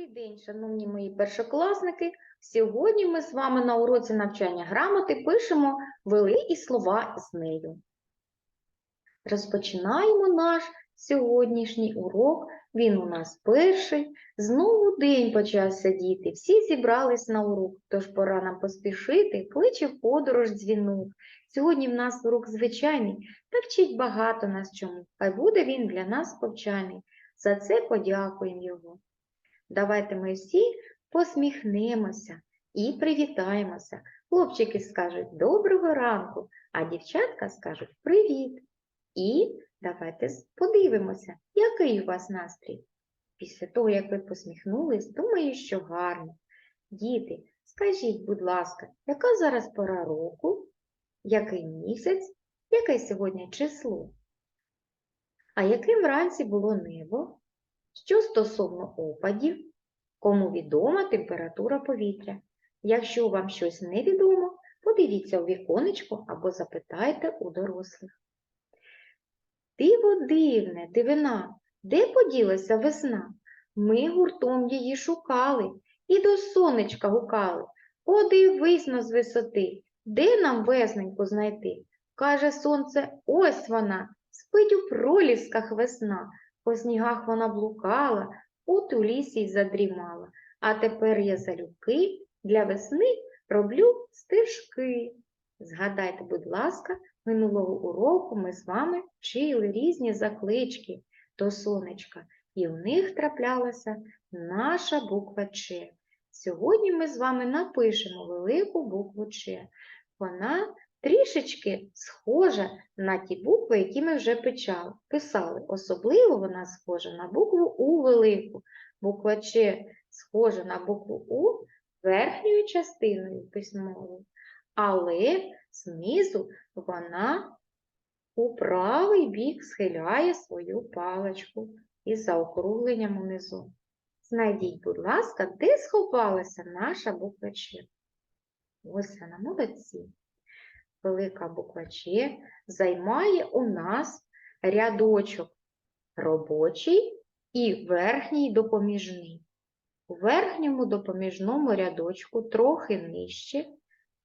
Добрий день, шановні мої першокласники. Сьогодні ми з вами на уроці навчання грамоти пишемо великі слова з нею. Розпочинаємо наш сьогоднішній урок. Він у нас перший. Знову день почався діти. Всі зібрались на урок, тож пора нам поспішити, кличе в подорож дзвінок. Сьогодні в нас урок звичайний, та вчить багато нас чому. Хай буде він для нас повчальний. За це подякуємо його. Давайте ми всі посміхнемося і привітаємося. Хлопчики скажуть доброго ранку, а дівчатка скажуть привіт. І давайте подивимося, який у вас настрій. Після того, як ви посміхнулись, думаю, що гарно. Діти, скажіть, будь ласка, яка зараз пора року, який місяць, яке сьогодні число? А яким вранці було небо? Що стосовно опадів, кому відома температура повітря? Якщо вам щось невідомо, подивіться у віконечко або запитайте у дорослих. Диво дивне, дивина, де поділася весна? Ми гуртом її шукали і до сонечка гукали. Подивись на з висоти, де нам весненьку знайти? Каже сонце, ось вона, спить у пролісках весна. По снігах вона блукала, от у лісі й задрімала. А тепер я залюбки для весни роблю стежки. Згадайте, будь ласка, минулого уроку ми з вами вчили різні заклички до сонечка, і в них траплялася наша буква Ч. Сьогодні ми з вами напишемо велику букву Ч. Вона трішечки схожа на ті букви, які ми вже печали- писали. Особливо вона схожа на букву У велику. Буква Ч схожа на букву У верхньою частиною письмовою, але знизу вона у правий бік схиляє свою паличку із заокругленням унизу. Знайдіть, будь ласка, де сховалася наша буква Ч. Ось вона, молодці. Велика буква Ч займає у нас рядочок робочий і верхній допоміжний. У верхньому допоміжному рядочку трохи нижче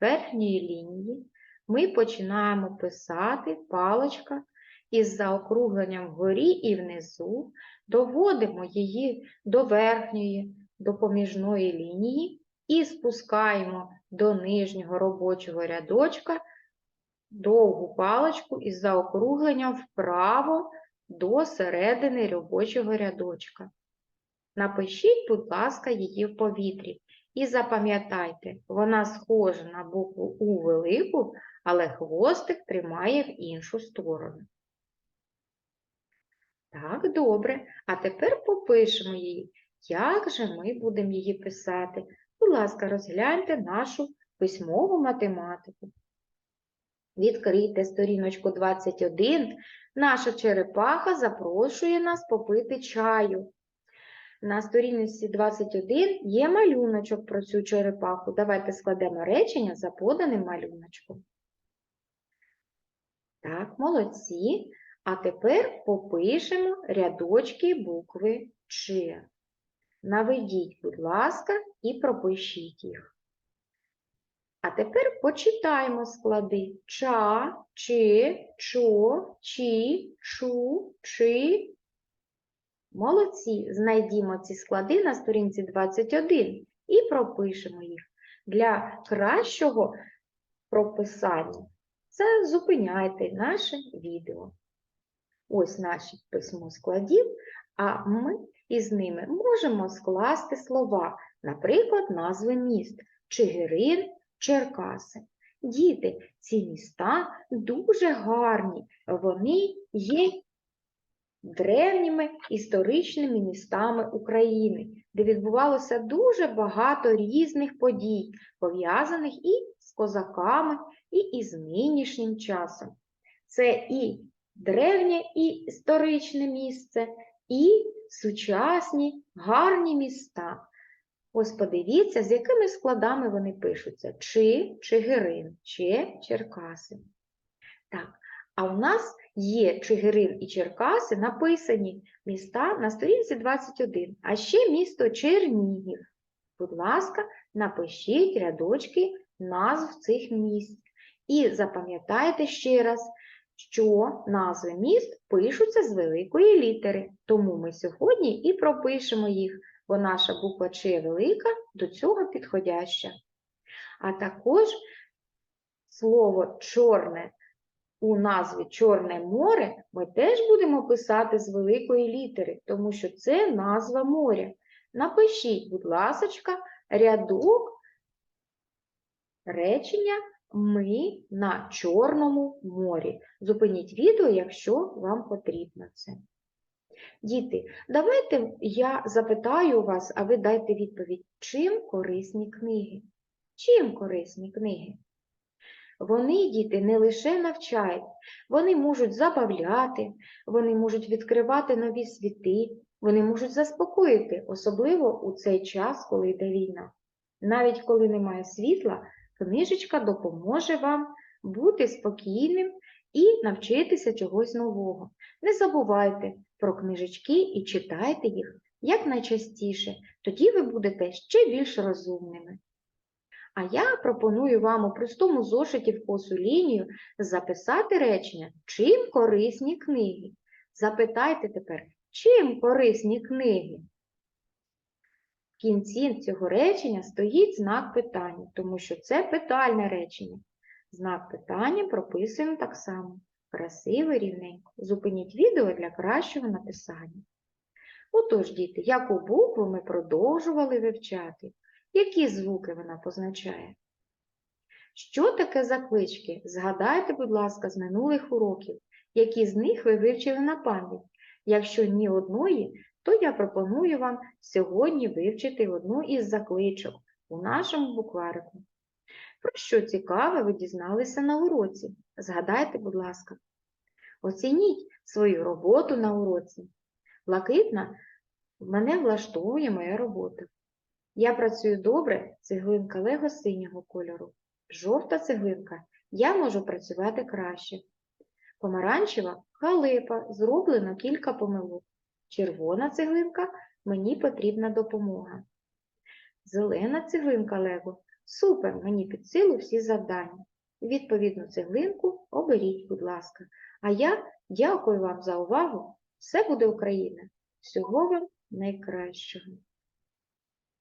верхньої лінії ми починаємо писати паличка із заокругленням вгорі і внизу, доводимо її до верхньої допоміжної лінії і спускаємо до нижнього робочого рядочка довгу паличку із заокругленням вправо до середини робочого рядочка. Напишіть, будь ласка, її в повітрі. І запам'ятайте, вона схожа на букву У велику, але хвостик тримає в іншу сторону. Так, добре. А тепер попишемо її. Як же ми будемо її писати? Будь ласка, розгляньте нашу письмову математику. Відкрийте сторіночку 21. Наша черепаха запрошує нас попити чаю. На сторінці 21 є малюночок про цю черепаху. Давайте складемо речення за поданим малюночком. Так, молодці. А тепер попишемо рядочки букви Ч. Наведіть, будь ласка, і пропишіть їх. А тепер почитаємо склади ча, чи, чо, чі, шу, чи. Молодці, знайдімо ці склади на сторінці 21 і пропишемо їх. Для кращого прописання це зупиняйте наше відео. Ось наші письмо складів, а ми із ними можемо скласти слова, наприклад, назви міст Чигирин, Черкаси. Діти, ці міста дуже гарні, вони є древніми історичними містами України, де відбувалося дуже багато різних подій, пов'язаних і з козаками, і із нинішнім часом. Це і древнє і історичне місце, і сучасні гарні міста. Ось подивіться, з якими складами вони пишуться: Чи, Чигирин, Че, Черкаси. Так, а у нас є Чигирин і Черкаси написані міста на сторінці 21, а ще місто Чернігів. Будь ласка, напишіть рядочки назв цих міст. І запам'ятайте ще раз, що назви міст пишуться з великої літери. Тому ми сьогодні і пропишемо їх, бо наша буква Ч велика до цього підходяща. А також слово чорне у назві Чорне море ми теж будемо писати з великої літери, тому що це назва моря. Напишіть, будь ласочка, рядок речення Ми на Чорному морі. Зупиніть відео, якщо вам потрібно це. Діти, давайте я запитаю вас, а ви дайте відповідь, чим корисні книги? Чим корисні книги? Вони, діти, не лише навчають, вони можуть забавляти, вони можуть відкривати нові світи, вони можуть заспокоїти, особливо у цей час, коли йде війна. Навіть коли немає світла, книжечка допоможе вам бути спокійним і навчитися чогось нового. Не забувайте про книжечки і читайте їх якнайчастіше, тоді ви будете ще більш розумними. А я пропоную вам у простому зошиті в косу лінію записати речення «Чим корисні книги?» Запитайте тепер, чим корисні книги? В кінці цього речення стоїть знак питання, тому що це питальне речення. Знак питання прописуємо так само. Красиво, рівненько. Зупиніть відео для кращого написання. Отож, діти, яку букву ми продовжували вивчати? Які звуки вона позначає? Що таке заклички? Згадайте, будь ласка, з минулих уроків, які з них ви вивчили на пам'ять. Якщо ні одної, то я пропоную вам сьогодні вивчити одну із закличок у нашому букварику. Про що цікаве ви дізналися на уроці? Згадайте, будь ласка. Оцініть свою роботу на уроці. Блакитна мене влаштовує моя робота. Я працюю добре, цеглинка лего синього кольору. Жовта цеглинка, я можу працювати краще. Помаранчева халипа, зроблено кілька помилок. Червона цеглинка, мені потрібна допомога. Зелена цеглинка лего, супер, мені під силу всі завдання. Відповідну цеглинку оберіть, будь ласка. А я дякую вам за увагу. Все буде Україна. Всього вам найкращого.